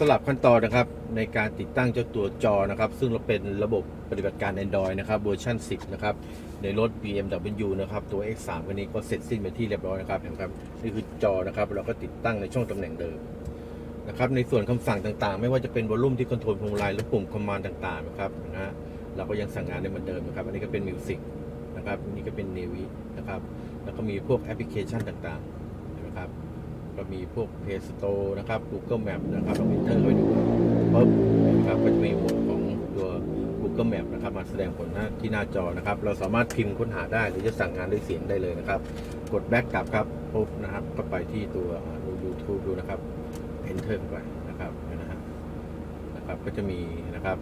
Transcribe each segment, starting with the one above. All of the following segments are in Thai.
สลับขั้นตอนนะครับในการติดตั้งเจ้าตัวจอนะครับ ซึ่งเราเป็นระบบปฏิบัติการ Android นะครับเวอร์ชัน10 นะครับ ในรถ BMW นะครับ ตัว X3 วันนี้ก็เสร็จสิ้นไปที่เรียบร้อยนะครับเห็นครับนี่คือจอนะครับ เราก็ติดตั้งในช่องตำแหน่งเดิม นะครับในส่วนคำสั่งต่างๆ ไม่ว่าจะเป็นวอลลุ่มที่คอนโทรลพวงมาลัยหรือปุ่มคอมมานด์ต่างๆนะครับนะฮะเราก็ยังสั่งงานได้เหมือนเดิมนะครับ อันนี้ก็เป็นมิวสิกนะครับอันนี้ก็เป็นเนวินะครับ แล้วก็มีพวกแอปพลิเคชันต่างๆนไหมครับก็มีพวก Play Store นะครับ Google Map นะครับเราอินเตอร์เข้าไปดูปุ๊บนะครับก็จะมีหมวดของตัว Google Map นะครับมาแสดงผลหน้าที่หน้าจอนะครับ เราสามารถพิมพ์ค้นหาได้หรือจะสั่งงานด้วยเสียงได้เลยนะครับ กดแบ็กกลับครับปุ๊บนะครับก็ไปที่ตัวดู YouTube ดูนะครับ Enter ไปนะครับนะฮะนะครับก็จะมีนะครับ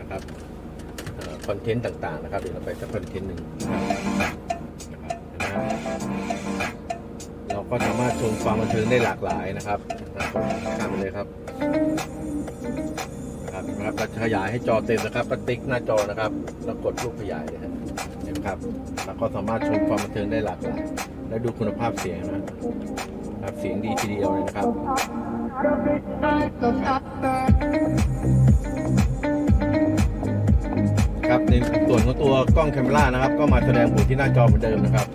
นะครับคอนเทนต์ต่างๆนะครับเดี๋ยวเราไปสักคอนเทนต์หนึ่งนะครับนะครับนะฮะเราก็สามารถชมความบันเทิงได้หลากหลายนะครับนะครับข้ามไปเลยครับ ครับนะครับเราขยายให้จอเต็มนะครับก็ติ๊กหน้าจอนะครับแล้วกดรูปขยายเลยครับเห็นครับแล้วก็สามารถชมความบันเทิงได้หลากหลายและดูคุณภาพเสียงนะครับเสียงดีทีเดียวเลยนะครับครับในส่วนของตัวกล้องแคมเมรานะครับ ก็มาแสดงผลที่หน้าจอเหมือนเดิมนะครับ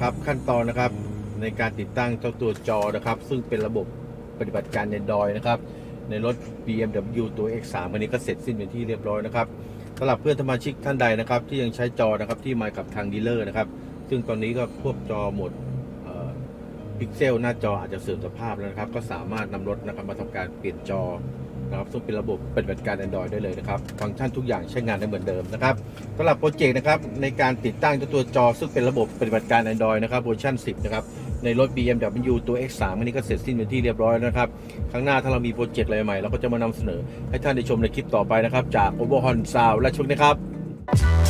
นะครับ ขั้นตอนนะครับในการติดตั้งเจ้าตัวจอนะครับ ซึ่งเป็นระบบปฏิบัติการ Android นะครับ ในรถ BMW ตัว X3 คันนี้ก็เสร็จสิ้นเป็นที่เรียบร้อยนะครับสำหรับเพื่อนสมาชิกท่านใดนะครับ ที่ยังใช้จอนะครับที่มากับทางดีลเลอร์นะครับ ซึ่งตอนนี้ก็พวกจอหมดพิกเซลหน้าจออาจจะเสื่อมสภาพแล้วนะครับ ก็สามารถนำรถนะครับมาทำการเปลี่ยนจอ นะครับซึ่งเป็นระบบปฏิบัติการ Android ได้เลยนะครับ ฟังก์ชันทุกอย่างใช้งานได้เหมือนเดิมนะครับสำหรับโปรเจกต์นะครับในการติดตั้งตัวจอ ซึ่งเป็นระบบปฏิบัติการ Android นะครับเวอร์ชัน10 นะครับในรถ BMW ตัว X3 อันนี้ก็เสร็จสิ้นเป็นที่เรียบร้อยนะครับ ครั้งหน้าถ้าเรามีโปรเจกต์อะไรใหม่เราก็จะมานำเสนอให้ท่านได้ชมในคลิปต่อไปนะครับ จาก o v e r h o n Sound และชุดนะครับ